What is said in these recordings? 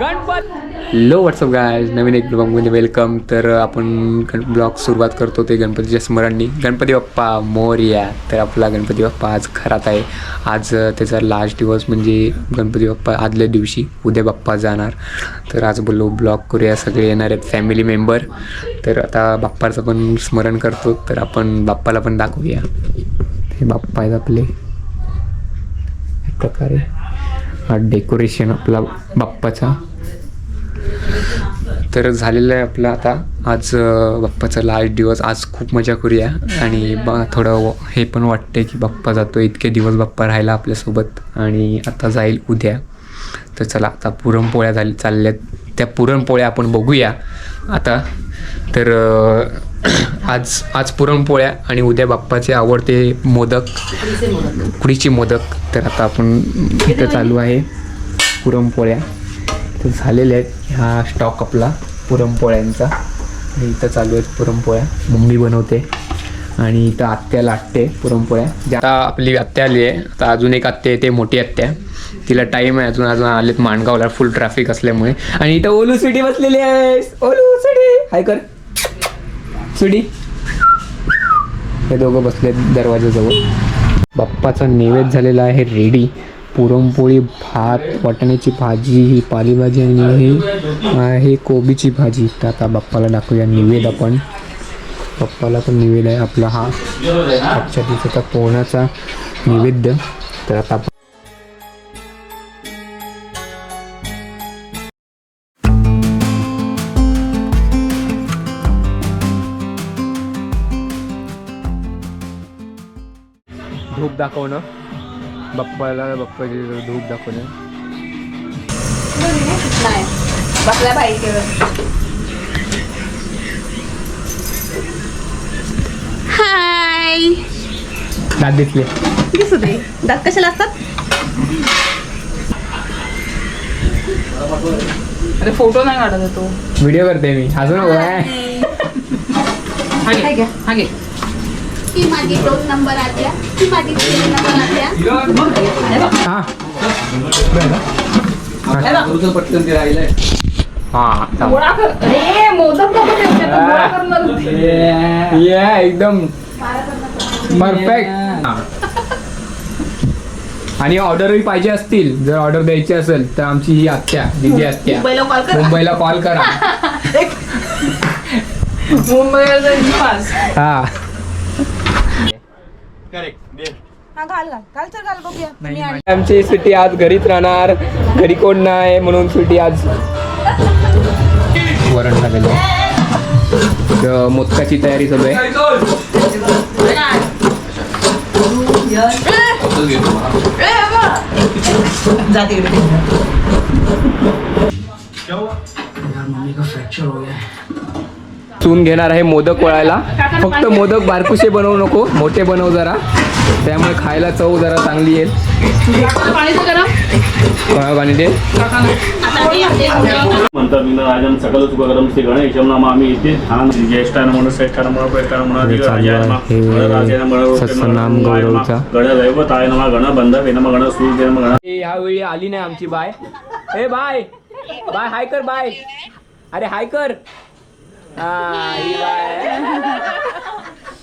गणपत. लो what's up guy नवीन एक ब्लॉगमध्ये वेलकम तर आपण गण ब्लॉग सुरुवात करतो ते गणपतीच्या स्मरणनी गणपती बाप्पा मोर्या. तर आपला गणपती बाप्पा आज घरात आहे. आज त्याचा लास्ट दिवस म्हणजे गणपती बाप्पा आदल्या दिवशी उद्या बाप्पा जाणार. तर आज बोललो ब्लॉग करूया. सगळे येणार आहेत फॅमिली मेंबर तर आता बाप्पाचं पण स्मरण करतो. तर आपण बाप्पाला पण दाखवूया. हे बाप्पा आहेत आपले. एक प्रकारे. हा डेकोरेशन आपला बाप्पाचा. तर झालेलं आहे आपलं आता. आज बाप्पाचा लास्ट दिवस. आज खूप मजा करूया. आणि बा थोडं व- हे पण वाटते की बाप्पा जातो. इतके दिवस बाप्पा राहिला आपल्यासोबत. आणि आता जाईल उद्या. तर चला आता पुरणपोळ्या झाली चालल्यात. त्या पुरणपोळ्या आपण बघूया. आता तर आज आज पुरणपोळ्या आणि उद्या बाप्पाचे आवडते मोदक. उकडीचे मोदक. तर आता आपण इथं चालू आहे पुरणपोळ्या. तर झालेले आहेत हा स्टॉक आपला पुरणपोळ्यांचा. आणि इथं चालू आहेत पुरणपोळ्या. मम्मी बनवते. आणि इथं आत्या लाटते पुरणपोळ्या. ज्या- आता आपली आत्या आली आहे. आता अजून एक आत्या येते मोठी आत्या. तिला टाईम आहे अजून अजून आलेत माणगावला फुल ट्रॅफिक असल्यामुळे. आणि इथं ओलू सिटी बसलेली आहे ओलू सिटी हाय कर. सिटी हे दोघं बसलेत दरवाजाजवळ. बाप्पाचा नैवेद्य झालेला आहे रेडी. पुरणपोळी भात वाटाण्याची भाजी ही पालेभाजी आणि ही आहे कोबीची भाजी. तर आता बाप्पाला दाखवूया निवेद आपण. बाप्पाला पण निवेद आहे आपला हा. आजच्या दिवसाचा पोहण्याचा निवेद्य. तर आता धूप दाखवणं. बाप्पाला बाप्पाची धूप दाखवणं. नाही. बसल्या पाहिजे हाय. दात दिसले. दिसू दे. दात कशाला असतात? अरे फोटो नाही काढत तो. व्हिडिओ करते मी. नको काय हा घे. ही माझी दोन नंबर आल्या ही माझी तीन नंबर हा. पटकन ते राहिलंय हा एकदम परफेक्ट आणि ऑर्डरही पाहिजे असतील. जर ऑर्डर द्यायची असेल तर आमची ही आत्या दिदी आत्या. मुंबईला कॉल करा. मुंबईला कॉल करा. मुंबईला जाईल पास हा. हा घाल घाल. घाल तर घाल बघूया. तुम्ही आणि- आमची सुट्टी आज घरीच राहणार. घरी कोण नाही म्हणून सुट्टी आज वरण झालेलं तर मोदकाची तयारी चालू आहे. चून घेणार आहे मोदक वळायला. फक्त मोदक बारकुशे बनवू नको मोठे बनव जरा. त्यामुळे खायला चव जरा चांगली येईल. पाणी गरम ते म्हणतात मी राजन सकल सुखकरम श्री गणेशम नाम आम्ही इथे ज्येष्ठान म्हणून श्रेष्ठान म्हणून प्रेष्ठान म्हणून हे आहे. हे गौरवचा. गण दैवताय नमः गण बंधवे गण सूर्य गण ह्यावेळी आली नाही आमची बाय. ए बाय. बाय हाय कर बाय. अरे हाय कर. हा, ही.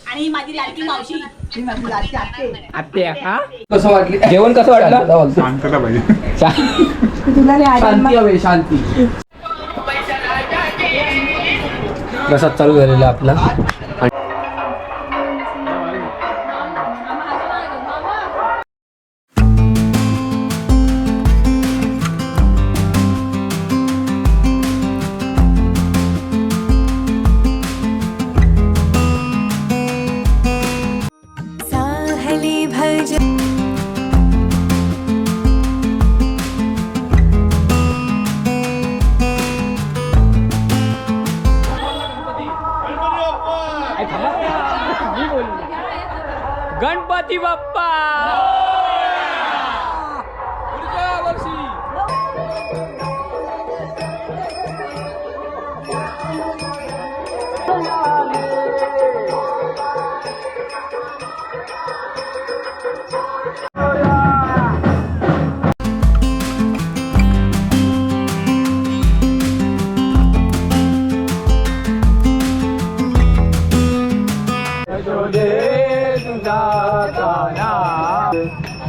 आणि ही माझी लाडकी मावशी. ही माझी लाडकी आत्ते. आत्या हा? कसं वाटली? जेवण कसं वाटलं? शांती हवी शांती. प्रसाद चालू झालेला आपला. गणपती बाप्पा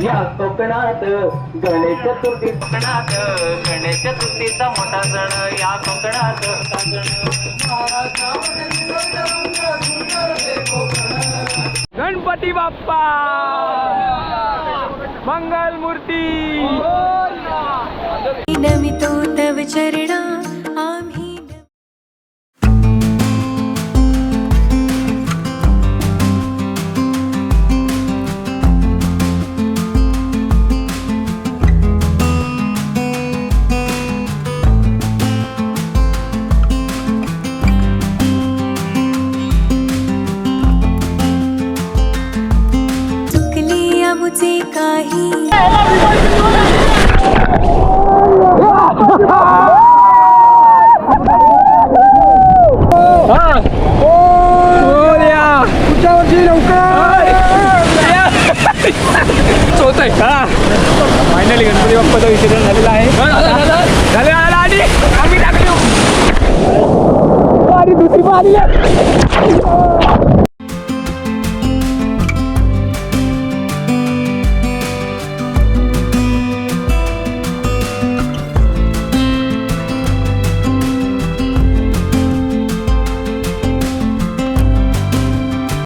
या कोकणात गणेश चतुर्थी. कोकणात गणेश चतुर्थीचा मोठा सण या कोकणात. गणपती बाप्पा! मंगल मूर्ती फायनली गणपती बाप्पाचं विसर्जन झालेलं आहे. झाले आणि आम्ही टाकलो आणि दुसरी पाहिली